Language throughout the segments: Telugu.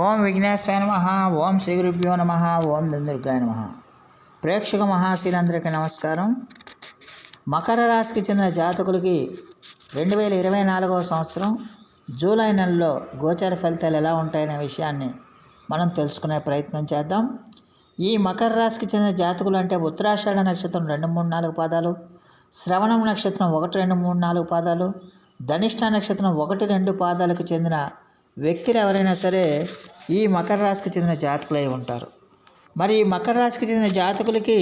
ఓం విఘ్నేశ్వర నమ ఓం శ్రీ గురుభ్యో నమ ఓం దుర్గాయ నమ. ప్రేక్షక మహాశీలందరికీ నమస్కారం. మకర రాశికి చెందిన జాతకులకి రెండు వేల ఇరవై నాలుగవ సంవత్సరం జూలై నెలలో గోచర ఫలితాలు ఎలా ఉంటాయనే విషయాన్ని మనం తెలుసుకునే ప్రయత్నం చేద్దాం. ఈ మకర రాశికి చెందిన జాతకులు అంటే ఉత్తరాషాఢ నక్షత్రం రెండు మూడు నాలుగు పాదాలు శ్రవణం నక్షత్రం ఒకటి రెండు మూడు నాలుగు పాదాలు ధనిష్ట నక్షత్రం ఒకటి రెండు పాదాలకు చెందిన వ్యక్తులు ఎవరైనా సరే ఈ మకర రాశికి చెందిన జాతకులై ఉంటారు. మరి ఈ మకర రాశికి చెందిన జాతకులకి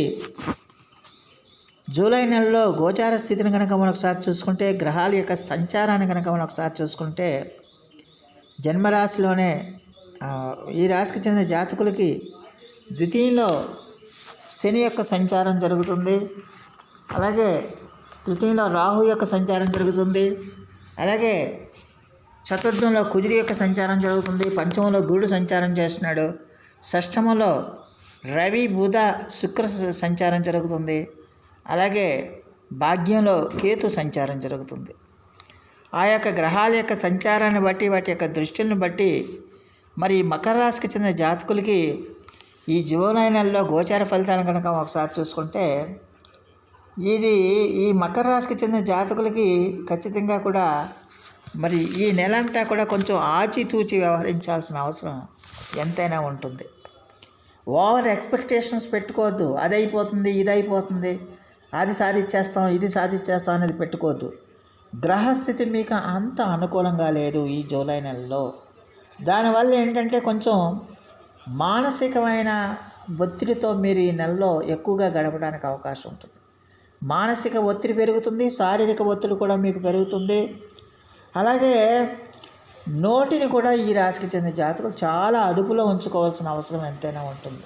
జూలై నెలలో గోచార స్థితిని కనుక మనం ఒకసారి చూసుకుంటే గ్రహాల యొక్క సంచారాన్ని కనుక మనం ఒకసారి చూసుకుంటే జన్మరాశిలోనే ఈ రాశికి చెందిన జాతకులకి ద్వితీయంలో శని యొక్క సంచారం జరుగుతుంది. అలాగే తృతీయంలో రాహు యొక్క సంచారం జరుగుతుంది. అలాగే చతుర్థంలో కుజుడి యొక్క సంచారం జరుగుతుంది. పంచమంలో గురుడు సంచారం చేస్తున్నాడు. షష్టమంలో రవి బుధ శుక్ర సంచారం జరుగుతుంది. అలాగే భాగ్యంలో కేతు సంచారం జరుగుతుంది. ఆ యొక్క గ్రహాల యొక్క సంచారాన్ని బట్టి వాటి యొక్క దృష్టిని బట్టి మరి మకర రాశికి చెందిన జాతకులకి ఈ జూలై నెలలో గోచార ఫలితాలను కనుక ఒకసారి చూసుకుంటే ఇది ఈ మకర రాశికి చెందిన జాతకులకి ఖచ్చితంగా కూడా మరి ఈ నెల అంతా కూడా కొంచెం ఆచితూచి వ్యవహరించాల్సిన అవసరం ఎంతైనా ఉంటుంది. ఓవర్ ఎక్స్పెక్టేషన్స్ పెట్టుకోవద్దు. అది అయిపోతుంది ఇది అయిపోతుంది అది సాధించేస్తాం ఇది సాధించేస్తాం అనేది పెట్టుకోవద్దు. గ్రహస్థితి మీకు అంత అనుకూలంగా లేదు ఈ జూలై నెలలో. దానివల్ల ఏంటంటే కొంచెం మానసికమైన ఒత్తిడితో మీరు ఈ నెలలో ఎక్కువగా గడపడానికి అవకాశం ఉంటుంది. మానసిక ఒత్తిడి పెరుగుతుంది శారీరక ఒత్తిడి కూడా మీకు పెరుగుతుంది. అలాగే నోటిని కూడా ఈ రాశికి చెందిన జాతకులు చాలా అదుపులో ఉంచుకోవాల్సిన అవసరం ఎంతైనా ఉంటుంది.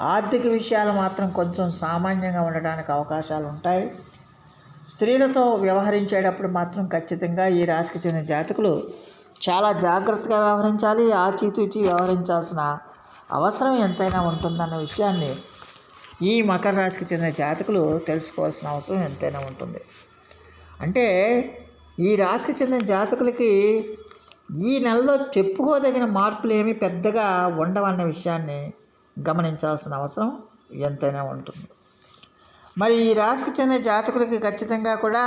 ఆర్థిక విషయాలు మాత్రం కొంచెం సామాన్యంగా ఉండడానికి అవకాశాలు ఉంటాయి. స్త్రీలతో వ్యవహరించేటప్పుడు మాత్రం ఖచ్చితంగా ఈ రాశికి చెందిన జాతకులు చాలా జాగ్రత్తగా వ్యవహరించాలి ఆచితూచి వ్యవహరించాల్సిన అవసరం ఎంతైనా ఉంటుందన్న విషయాన్ని ఈ మకర రాశికి చెందిన జాతకులు తెలుసుకోవాల్సిన అవసరం ఎంతైనా ఉంటుంది. అంటే ఈ రాశికి చెందిన జాతకులకి ఈ నెలలో చెప్పుకోదగిన మార్పులు ఏమి పెద్దగా ఉండవన్న విషయాన్ని గమనించాల్సిన అవసరం ఎంతైనా ఉంటుంది. మరి ఈ రాశికి చెందిన జాతకులకి ఖచ్చితంగా కూడా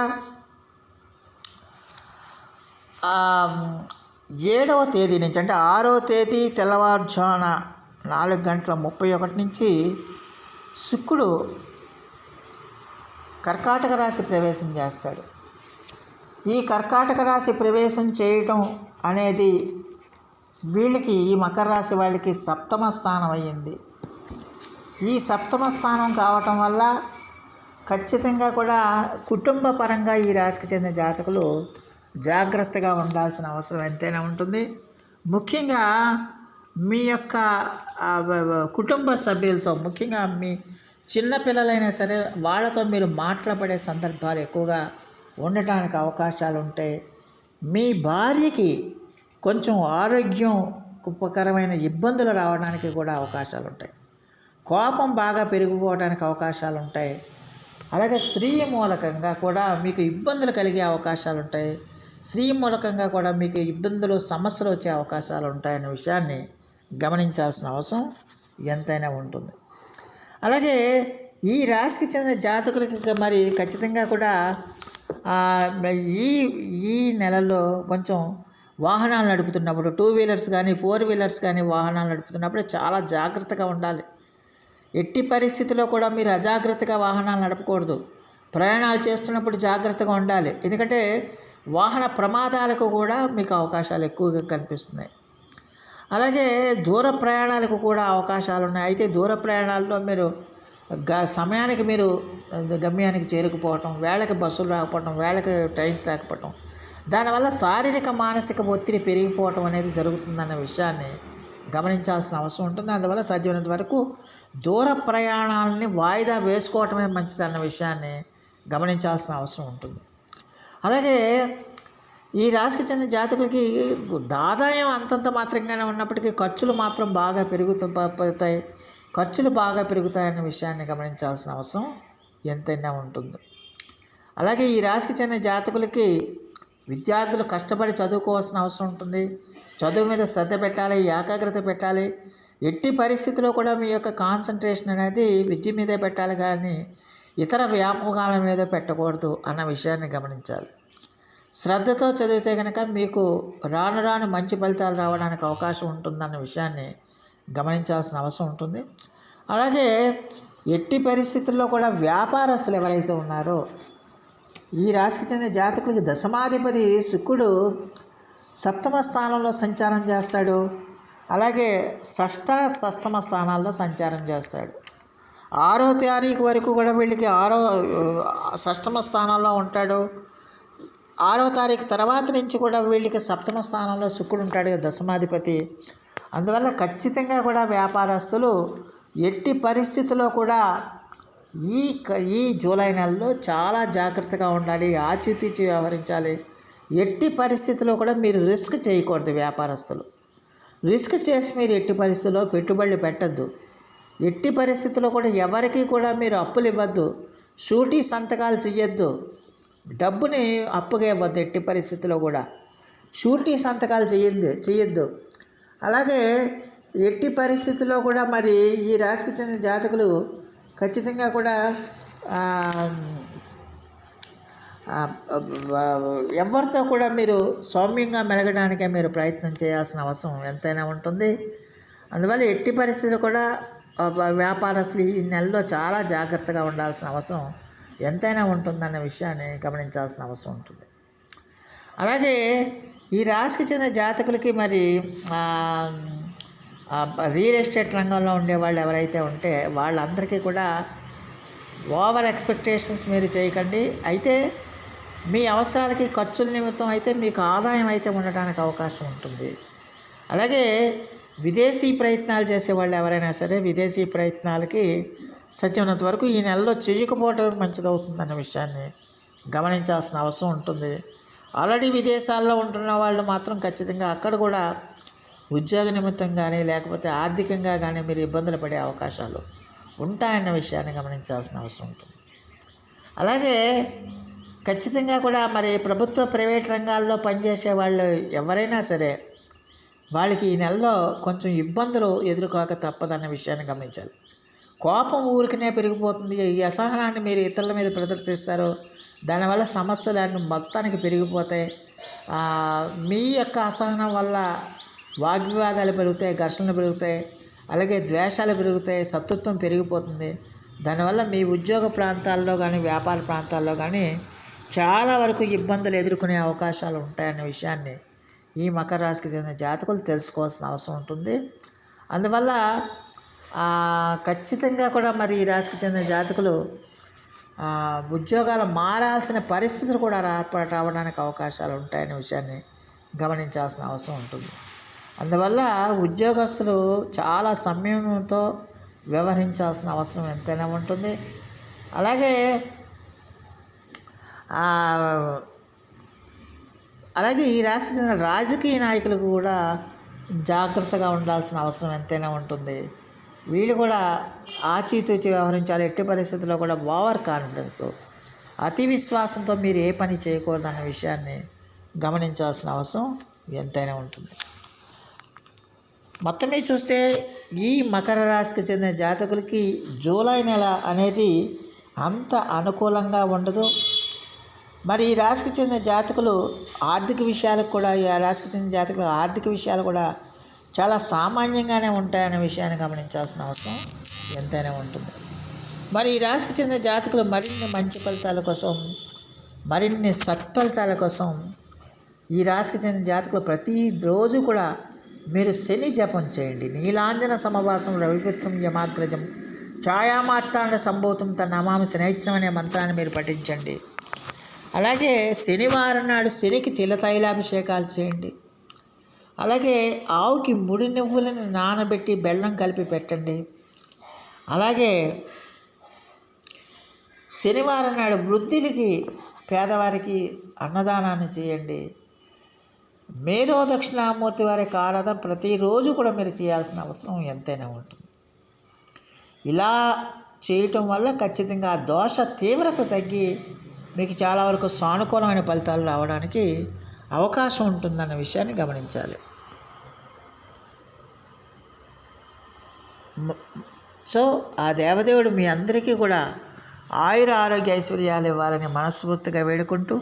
ఏడవ తేదీ నుంచి అంటే ఆరవ తేదీ తెల్లవారుజామున నాలుగు గంటల ముప్పై ఒకటి నుంచి శుక్రుడు కర్కాటక రాశి ప్రవేశం చేస్తాడు. ఈ కర్కాటక రాశి ప్రవేశం చేయటం అనేది వీళ్ళకి ఈ మకర రాశి వాళ్ళకి సప్తమ స్థానం అయ్యింది. ఈ సప్తమ స్థానం కావటం వల్ల ఖచ్చితంగా కూడా కుటుంబ పరంగా ఈ రాశికి చెందిన జాతకులు జాగ్రత్తగా ఉండాల్సిన అవసరం ఎంతైనా ఉంటుంది. ముఖ్యంగా మీ యొక్క కుటుంబ సభ్యులతో ముఖ్యంగా మీ చిన్నపిల్లలైనా సరే వాళ్ళతో మీరు మాట్లాడే సందర్భాలు ఎక్కువగా ఉండటానికి అవకాశాలు ఉంటాయి మీ భార్యకి కొంచెం ఆరోగ్యం ఉపకరమైన ఇబ్బందులు రావడానికి కూడా అవకాశాలు ఉంటాయి కోపం బాగా పెరిగిపోవడానికి అవకాశాలు ఉంటాయి అలాగే స్త్రీ మూలకంగా కూడా మీకు ఇబ్బందులు కలిగే అవకాశాలు ఉంటాయి స్త్రీ మూలకంగా కూడా మీకు ఇబ్బందులు సమస్యలు వచ్చే అవకాశాలు ఉంటాయనే విషయాన్ని గమనించాల్సిన అవసరం ఎంతైనా ఉంటుంది. అలాగే ఈ రాశికి చెందిన జాతకులకి మరి ఖచ్చితంగా కూడా ఈ ఈ నెలలో కొంచెం వాహనాలు నడుపుతున్నప్పుడు టూ వీలర్స్ కానీ ఫోర్ వీలర్స్ కానీ వాహనాలు నడుపుతున్నప్పుడు చాలా జాగ్రత్తగా ఉండాలి. ఎట్టి పరిస్థితిలో కూడా మీరు అజాగ్రత్తగా వాహనాలు నడపకూడదు. ప్రయాణాలు చేస్తున్నప్పుడు జాగ్రత్తగా ఉండాలి. ఎందుకంటే వాహన ప్రమాదాలకు కూడా మీకు అవకాశాలు ఎక్కువగా కనిపిస్తున్నాయి. అలాగే దూర ప్రయాణాలకు కూడా అవకాశాలు ఉన్నాయి. అయితే దూర ప్రయాణాల్లో మీరు సమయానికి మీరు గమ్యానికి చేరుకుపోవటం వేళకి బస్సులు రాకపోవటం వేళకి ట్రైన్స్ రాకపోవటం దానివల్ల శారీరక మానసిక ఒత్తిడి పెరిగిపోవటం అనేది జరుగుతుందన్న విషయాన్ని గమనించాల్సిన అవసరం ఉంటుంది. అందువల్ల సాధ్యమైనంత వరకు దూర ప్రయాణాలని వాయిదా వేసుకోవటమే మంచిదన్న విషయాన్ని గమనించాల్సిన అవసరం ఉంటుంది. అలాగే ఈ రాశికి చెందిన జాతకులకి ఆదాయం అంతంత మాత్రంగానే ఉన్నప్పటికీ ఖర్చులు మాత్రం బాగా పెరుగుతూ పోతాయి ఖర్చులు బాగా పెరుగుతాయన్న విషయాన్ని గమనించాల్సిన అవసరం ఎంతైనా ఉంటుంది. అలాగే ఈ రాశికి చెందిన జాతకులకి విద్యార్థులు కష్టపడి చదువుకోవాల్సిన అవసరం ఉంటుంది. చదువు మీద శ్రద్ధ పెట్టాలి ఏకాగ్రత పెట్టాలి. ఎట్టి పరిస్థితిలో కూడా మీ యొక్క కాన్సన్ట్రేషన్ అనేది విద్య మీదే పెట్టాలి కానీ ఇతర వ్యాపకాల మీద పెట్టకూడదు అన్న విషయాన్ని గమనించాలి. శ్రద్ధతో చదివితే కనుక మీకు రాను రాను మంచి ఫలితాలు రావడానికి అవకాశం ఉంటుందన్న విషయాన్ని గమనించాల్సిన అవసరం ఉంటుంది. అలాగే ఎట్టి పరిస్థితుల్లో కూడా వ్యాపారస్తులు ఎవరైతే ఉన్నారో ఈ రాశికి చెందిన జాతకులకి దశమాధిపతి శుక్రుడు సప్తమ స్థానంలో సంచారం చేస్తాడు. అలాగే షష్ఠ సప్తమ స్థానాల్లో సంచారం చేస్తాడు. ఆరో తారీఖు వరకు కూడా వీళ్ళకి ఆరో షష్టమ స్థానంలో ఉంటాడు. ఆరో తారీఖు తర్వాత నుంచి కూడా వీళ్ళకి సప్తమ స్థానంలో శుక్రుడు ఉంటాడు దశమాధిపతి. అందువల్ల ఖచ్చితంగా కూడా వ్యాపారస్తులు ఎట్టి పరిస్థితుల్లో కూడా ఈ క- ఈ జూలై నెలలో చాలా జాగ్రత్తగా ఉండాలి ఆచితూచి వ్యవహరించాలి. ఎట్టి పరిస్థితుల్లో కూడా మీరు రిస్క్ చేయకూడదు వ్యాపారస్తులు. రిస్క్ చేసి మీరు ఎట్టి పరిస్థితుల్లో పెట్టుబడులు పెట్టద్దు. ఎట్టి పరిస్థితుల్లో కూడా ఎవరికి కూడా మీరు అప్పులు ఇవ్వద్దు. షూటీ సంతకాలు చెయ్యొద్దు. డబ్బుని అప్పుగా ఇవ్వద్దు ఎట్టి పరిస్థితుల్లో కూడా. షూరిటీ సంతకాలు చేయద్దు చేయొద్దు అలాగే ఎట్టి పరిస్థితుల్లో కూడా మరి ఈ రాశికి చెందిన జాతకులు ఖచ్చితంగా కూడా ఎవరితో కూడా మీరు సౌమ్యంగా మెలగడానికే మీరు ప్రయత్నం చేయాల్సిన అవసరం ఎంతైనా ఉంటుంది. అందువల్ల ఎట్టి పరిస్థితులు కూడా వ్యాపారస్తులు ఈ నెలలో చాలా జాగ్రత్తగా ఉండాల్సిన అవసరం ఎంతైనా ఉంటుందన్న విషయాన్ని గమనించాల్సిన అవసరం ఉంటుంది. అలాగే ఈ రాశికి చెందిన జాతకులకి మరి రియల్ ఎస్టేట్ రంగంలో ఉండే వాళ్ళు ఎవరైతే ఉంటే వాళ్ళందరికీ కూడా ఓవర్ ఎక్స్పెక్టేషన్స్ మీరు చేయకండి. అయితే మీ అవసరాలకి ఖర్చుల నిమిత్తం అయితే మీకు ఆదాయం అయితే ఉండడానికి అవకాశం ఉంటుంది. అలాగే విదేశీ ప్రయత్నాలు చేసేవాళ్ళు ఎవరైనా సరే విదేశీ ప్రయత్నాలకి సత్యమైనంత వరకు ఈ నెలలో చేయకపోవటం మంచిదవుతుందన్న విషయాన్ని గమనించాల్సిన అవసరం ఉంటుంది. ఆల్రెడీ విదేశాల్లో ఉంటున్న వాళ్ళు మాత్రం ఖచ్చితంగా అక్కడ కూడా ఉద్యోగ నిమిత్తం కానీ లేకపోతే ఆర్థికంగా కానీ మీరు ఇబ్బందులు పడే అవకాశాలు ఉంటాయన్న విషయాన్ని గమనించాల్సిన అవసరం ఉంటుంది. అలాగే ఖచ్చితంగా కూడా మరి ప్రభుత్వ ప్రైవేట్ రంగాల్లో పనిచేసే వాళ్ళు ఎవరైనా సరే వాళ్ళకి ఈ నెలలో కొంచెం ఇబ్బందులు ఎదుర్కోక తప్పదన్న విషయాన్ని గమనించాలి. కోపం ఊరికనే పెరిగిపోతుంది. ఈ అసహనాన్ని మీరు ఇతరుల మీద ప్రదర్శిస్తారు. దానివల్ల సమస్యలు అన్ని మొత్తానికి పెరిగిపోతాయి. మీ యొక్క అసహనం వల్ల వాగ్వివాదాలు పెరుగుతాయి ఘర్షణలు పెరుగుతాయి అలాగే ద్వేషాలు పెరుగుతాయి శత్రుత్వం పెరిగిపోతుంది. దానివల్ల మీ ఉద్యోగ ప్రాంతాల్లో కానీ వ్యాపార ప్రాంతాల్లో కానీ చాలా వరకు ఇబ్బందులు ఎదుర్కొనే అవకాశాలు ఉంటాయన్న విషయాన్ని ఈ మకర రాశికి చెందిన జాతకులు తెలుసుకోవాల్సిన అవసరం ఉంటుంది. అందువల్ల ఖచ్చితంగా కూడా మరి ఈ రాశికి చెందిన జాతకులు ఉద్యోగాలు మారాల్సిన పరిస్థితులు కూడా రావడానికి అవకాశాలు ఉంటాయనే విషయాన్ని గమనించాల్సిన అవసరం ఉంటుంది. అందువల్ల ఉద్యోగస్తులు చాలా సంయమనంతో వ్యవహరించాల్సిన అవసరం ఎంతైనా ఉంటుంది. అలాగే అలాగే ఈ రాశికి చెందిన రాజకీయ నాయకులు కూడా జాగ్రత్తగా ఉండాల్సిన అవసరం ఎంతైనా ఉంటుంది. వీళ్ళు కూడా ఆచితూచి వ్యవహరించాలి. ఎట్టి పరిస్థితుల్లో కూడా ఓవర్ కాన్ఫిడెన్స్తో అతి విశ్వాసంతో మీరు ఏ పని చేయకూడదు అన్న విషయాన్ని గమనించాల్సిన అవసరం ఎంతైనా ఉంటుంది. మొత్తం మీద చూస్తే ఈ మకర రాశికి చెందిన జాతకులకి జూలై నెల అనేది అంత అనుకూలంగా ఉండదు. మరి ఈ రాశికి చెందిన జాతకులు ఆర్థిక విషయాలకు కూడా ఈ రాశికి చెందిన జాతకులు ఆర్థిక విషయాలు కూడా చాలా సామాన్యంగానే ఉంటాయనే విషయాన్ని గమనించాల్సిన అవసరం ఎంతైనా ఉంటుంది. మరి ఈ రాశికి చెందిన జాతకులు మరిన్ని మంచి ఫలితాల కోసం మరిన్ని సత్ఫలితాల కోసం ఈ రాశికి చెందిన జాతకులు ప్రతిరోజు కూడా మీరు శని జపం చేయండి. నీలాంజన సమవాసం రవిపుత్రం యమాగ్రజం ఛాయామార్తాండ సంభూతం తన నమామి శనైత్యం అనే మంత్రాన్ని మీరు పఠించండి. అలాగే శనివారం నాడు శనికి తిల తైలాభిషేకాలు చేయండి. అలాగే ఆవుకి ముడి నువ్వులను నానబెట్టి బెల్లం కలిపి పెట్టండి. అలాగే శనివారం నాడు వృద్ధులకి పేదవారికి అన్నదానాన్ని చేయండి. మేధో దక్షిణామూర్తి వారి ఆరాధన ప్రతిరోజు కూడా మీరు చేయాల్సిన అవసరం ఎంతైనా ఉంటుంది. ఇలా చేయటం వల్ల ఖచ్చితంగా ఆ దోష తీవ్రత తగ్గి మీకు చాలా వరకు సానుకూలమైన ఫలితాలు రావడానికి అవకాశం ఉంటుందన్న విషయాన్ని గమనించాలి. సో ఆ దేవదేవుడు మీ అందరికీ కూడా ఆయుర ఆరోగ్య ఐశ్వర్యాలు ఇవ్వాలని మనస్ఫూర్తిగా వేడుకుంటూ